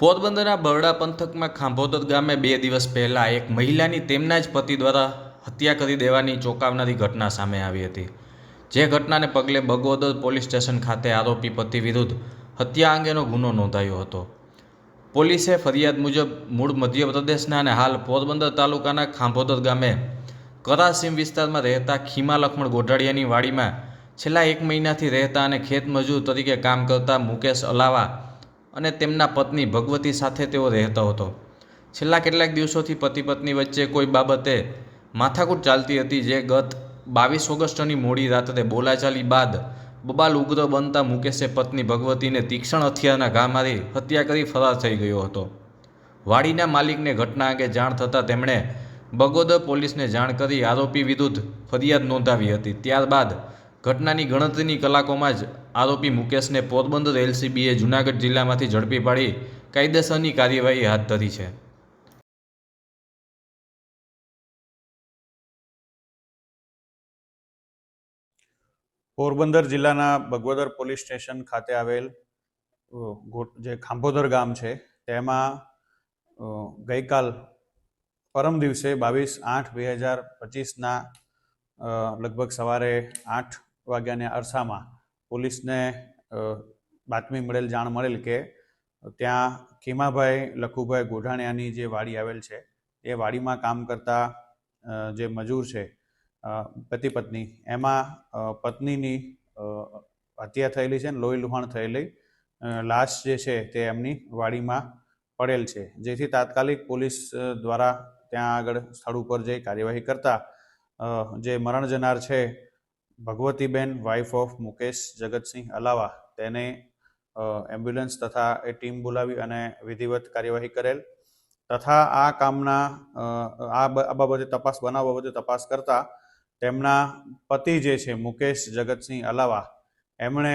પોરબંદરના બરડા પંથકમાં ખાંભોદર ગામે બે દિવસ પહેલાં એક મહિલાની તેમના જ પતિ દ્વારા હત્યા કરી દેવાની ચોંકાવનારી ઘટના સામે આવી હતી. જે ઘટનાને પગલે બગોદર પોલીસ સ્ટેશન ખાતે આરોપી પતિ વિરુદ્ધ હત્યા અંગેનો ગુનો નોંધાયો હતો. પોલીસે ફરિયાદ મુજબ મૂળ મધ્યપ્રદેશના અને હાલ પોરબંદર તાલુકાના ખાંભોદર ગામે કરાસીમ વિસ્તારમાં રહેતા ખીમા લખમણ ગોઢાડિયાની વાડીમાં છેલ્લા એક મહિનાથી રહેતા અને ખેતમજૂર તરીકે કામ કરતા મુકેશ અલાવા અને તેમના પત્ની ભગવતી સાથે તેઓ રહેતો હતો. છેલ્લા કેટલાક દિવસોથી પતિ પત્ની વચ્ચે કોઈ બાબતે માથાકૂટ ચાલતી હતી જે ગત બાવીસ ઓગસ્ટની મોડી રાત્રે બોલાચાલી બાદ બબાલ ઉગ્ર બનતા મુકેશે પત્ની ભગવતીને તીક્ષ્ણ હથિયારના ઘા મારી હત્યા કરી ફરાર થઈ ગયો હતો. વાડીના માલિકને ઘટના અંગે જાણ થતાં તેમણે બગોદર પોલીસને જાણ કરી આરોપી વિરુદ્ધ ફરિયાદ નોંધાવી હતી. ત્યારબાદ ઘટનાની ગણતરીની કલાકોમાં જ આરોપી મુકેશને પોરબંદર એલસીબીએ જૂનાગઢ જિલ્લામાંથી ઝડપી પાડી કાયદેસરની કાર્યવાહી હાથ ધરી છે. પોરબંદર જિલ્લાના બગવદર પોલીસ સ્ટેશન ખાતે આવેલ જે ખાંભોદર ગામ છે, તેમાં ગઈકાલ પરમ દિવસે બાવીસ આઠ બે હજાર પચીસના લગભગ સવારે આઠ વાગ્યાના અરસામાં પોલીસને બાતમી મળેલ, જાણ મળેલ કે ત્યાં ખીમાભાઈ લખુભાઈ ગોઢાણિયાની જે વાડી આવેલ છે, એ વાડીમાં કામ કરતા જે મજૂર છે પતિ પત્ની, એમાં પત્નીની હત્યા થયેલી છે ને લોહી લુહાણ થયેલી લાશ જે છે તે એમની વાડીમાં પડેલ છે. જેથી તાત્કાલિક પોલીસ દ્વારા ત્યાં આગળ સ્થળ ઉપર જઈ કાર્યવાહી કરતા જે મરણ જનાર છે ભગવતીબેન વાઇફ ઓફ મુકેશ જગતસિંહ અલાવા, તેને એમ્બ્યુલન્સ તથા એ ટીમ બોલાવી અને વિધિવત કાર્યવાહી કરેલ. તથા આ કામના આ બાબતે તપાસ બનાવ બાબતે તપાસ કરતા તેમના પતિ જે છે, મુકેશ જગતસિંહ અલાવા, એમણે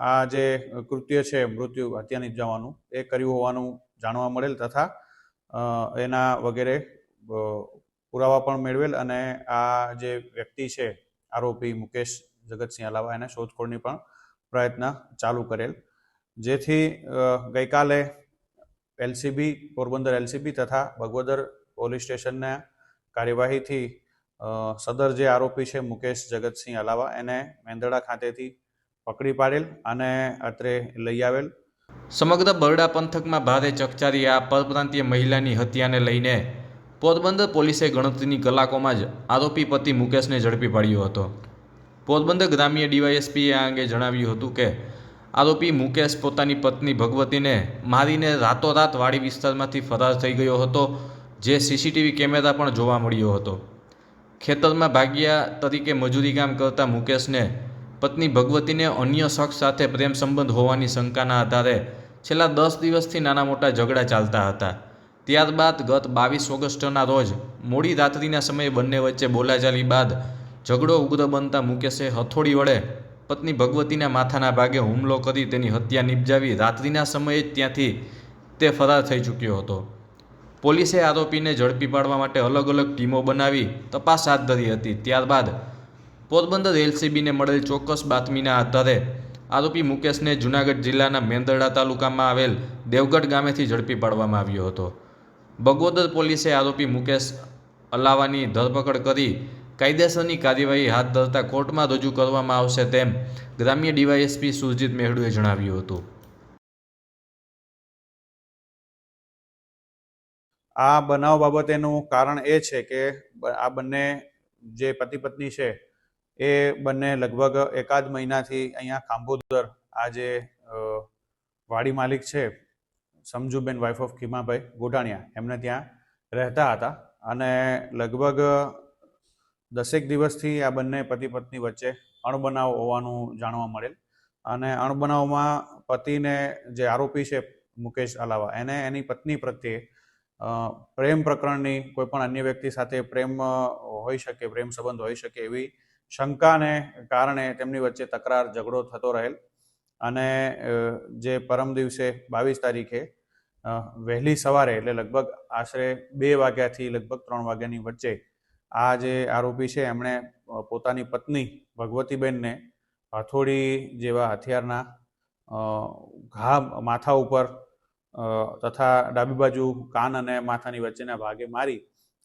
આ જે કૃત્ય છે, મૃત્યુ હત્યા નિપજાવવાનું, એ કર્યું હોવાનું જાણવા મળેલ તથા એના વગેરે પુરાવા પણ મેળવેલ અને આ જે વ્યક્તિ છે આરોપી મુકેશ જગતસિંહ અલાવા એને શોધખોળની પણ પ્રયત્ન ચાલુ કરેલ. જેથી ગઈકાલે એલસીબી, પોરબંદર એલસીબી તથા ભગવદર પોલીસ સ્ટેશનના કાર્યવાહીથી સદર જે આરોપી છે મુકેશ જગતસિંહ અલાવા એને મેંદડા ખાતેથી પકડી પાડેલ અને અત્રે લઈ આવેલ. સમગ્ર બરડા પંથકમાં ભારે ચકચારી આ પરપ્રાંતીય મહિલાની હત્યાને લઈને પોરબંદર પોલીસે ગણતરીની કલાકોમાં જ આરોપી પતિ મુકેશને ઝડપી પાડ્યો હતો. પોરબંદર ગ્રામ્ય ડીવાયએસપીએ આ અંગે જણાવ્યું હતું કે, આરોપી મુકેશ પોતાની પત્ની ભગવતીને મારીને રાતોરાત વાડી વિસ્તારમાંથી ફરાર થઈ ગયો હતો, જે સીસીટીવી કેમેરા પણ જોવા મળ્યો હતો. ખેતરમાં ભાગ્યા તરીકે મજૂરી કામ કરતા મુકેશને પત્ની ભગવતીને અન્ય શખ્સ સાથે પ્રેમ સંબંધ હોવાની શંકાના આધારે છેલ્લા દસ દિવસથી નાના મોટા ઝઘડા ચાલતા હતા. ત્યારબાદ ગત બાવીસ ઓગસ્ટના રોજ મોડી રાત્રિના સમયે બંને વચ્ચે બોલાચાલી બાદ ઝઘડો ઉગ્ર બનતા મુકેશે હથોડી વડે પત્ની ભગવતીના માથાના ભાગે હુમલો કરી તેની હત્યા નિપજાવી રાત્રિના સમયે જ ત્યાંથી તે ફરાર થઈ ચૂક્યો હતો. પોલીસે આરોપીને ઝડપી પાડવા માટે અલગ અલગ ટીમો બનાવી તપાસ હાથ ધરી હતી. ત્યારબાદ પોરબંદર એલસીબીને મળેલ ચોક્કસ બાતમીના આધારે આરોપી મુકેશને જૂનાગઢ જિલ્લાના મેંદરડા તાલુકામાં આવેલ દેવગઢ ગામેથી ઝડપી પાડવામાં આવ્યો હતો. બગોદર પોલીસે આરોપી મુકેશ અલાવાની ધરપકડ કરી કાયદેસરની કાર્યવાહી હાથ ધરતા કોર્ટમાં રજૂ કરવામાં આવશે તેમ ગ્રામ્ય ડીવાયએસપી સુરજીત મેહડુએ જણાવ્યું હતું. આ બનાવ બાબતેનું કારણ એ છે કે આ બંને જે પતિ પત્ની છે, એ બંને લગભગ એકાદ મહિનાથી અહીંયા ખાંભોદર આ જે વાડી માલિક છે સમજુબેન વાઇફ ઓફ ખીમાભાઈ ગોઢાણિયા. એમને ત્યાં રહેતા હતા અને લગભગ દસેક દિવસથી આ બંને પતિ પત્ની વચ્ચે અણબનાવ હોવાનું જાણવા મળેલ. અને અણબનાવમાં પતિને જે આરોપી છે મુકેશ અલાવા, એને એની પત્ની પ્રત્યે પ્રેમ પ્રકરણની કોઈ પણ અન્ય વ્યક્તિ સાથે પ્રેમ હોઈ શકે, પ્રેમ સંબંધ હોઈ શકે એવી શંકાને કારણે તેમની વચ્ચે તકરાર, ઝઘડો થતો રહેલ. અને જે પરમ દિવસે બાવીસ તારીખે વહેલી સવારે એટલે લગભગ આશરે બે વાગ્યાથી લગભગ ત્રણ વાગ્યાની વચ્ચે આ જે આરોપી છે, એમણે પોતાની પત્ની ભગવતીબેનને હથોડી જેવા હથિયારના ઘા માથા ઉપર તથા ડાબી બાજુ કાન અને માથાની વચ્ચેના ભાગે મારી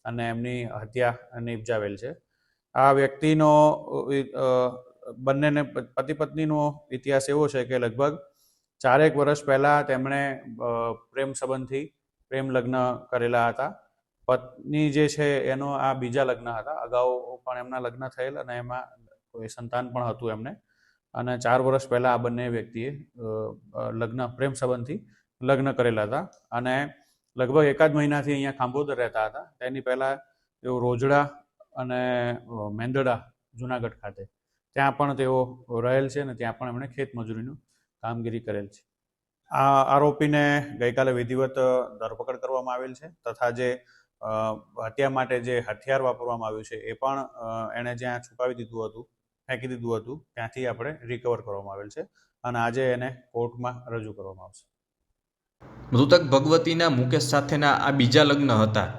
અને એમની હત્યા નિપજાવેલ છે. આ વ્યક્તિનો બંનેને, પતિ પત્નીનો ઇતિહાસ એવો છે કે લગભગ ચારેક વર્ષ પહેલાં તેમણે પ્રેમ સંબંધથી પ્રેમ લગ્ન કરેલા હતા. પત્ની જે છે એનો આ બીજા લગ્ન હતા. અગાઉ પણ એમના લગ્ન થયેલ અને એમાં કોઈ સંતાન પણ હતું એમને. અને ચાર વર્ષ પહેલાં આ બંને વ્યક્તિએ લગ્ન, પ્રેમ સંબંધથી લગ્ન કરેલા હતા. અને લગભગ એકાદ મહિનાથી અહીંયા ખાંભોદર રહેતા હતા. તેની પહેલાં તેઓ રોજડા અને મેંદડા જુનાગઢ ખાતે. ત્યાં પણ તેઓ રહેલ છે અને ત્યાં પણ એમણે ખેતમજૂરીનું કામગીરી કરેલ છે. આ આરોપીને ગઈકાલે વિધિવત ધરપકડ કરવામાં આવેલ છે તથા જે હત્યા માટે જે હથિયાર વાપરવામાં આવ્યું છે એ પણ એણે જ્યાં છુપાવી દીધું હતું ફેંકી દીધું હતું ત્યાંથી આપણે રિકવર કરવામાં આવેલ છે અને આજે એને કોર્ટમાં રજૂ કરવામાં આવશે. મૃતક ભગવતીના મુકેશ સાથેના આ બીજા લગ્ન હતા.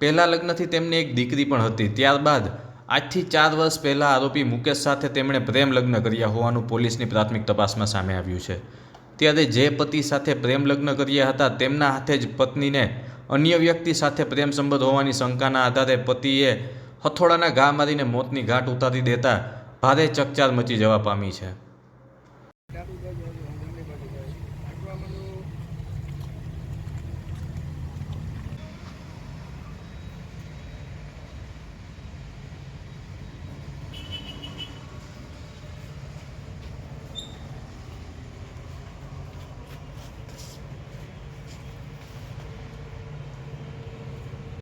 પહેલા લગ્નથી તેમને એક દીકરી પણ હતી. ત્યારબાદ આજથી ચાર વર્ષ પહેલાં આરોપી મુકેશ સાથે તેમણે પ્રેમ લગ્ન કર્યા હોવાનું પોલીસની પ્રાથમિક તપાસમાં સામે આવ્યું છે. ત્યારે જે પતિ સાથે પ્રેમ લગ્ન કર્યા હતા, તેમના હાથે જ પત્નીને અન્ય વ્યક્તિ સાથે પ્રેમ સંબંધ હોવાની શંકાના આધારે પતિએ હથોડાના ઘા મારીને મોતની ઘાટ ઉતારી દેતા ભારે ચકચાર મચી જવા પામી છે.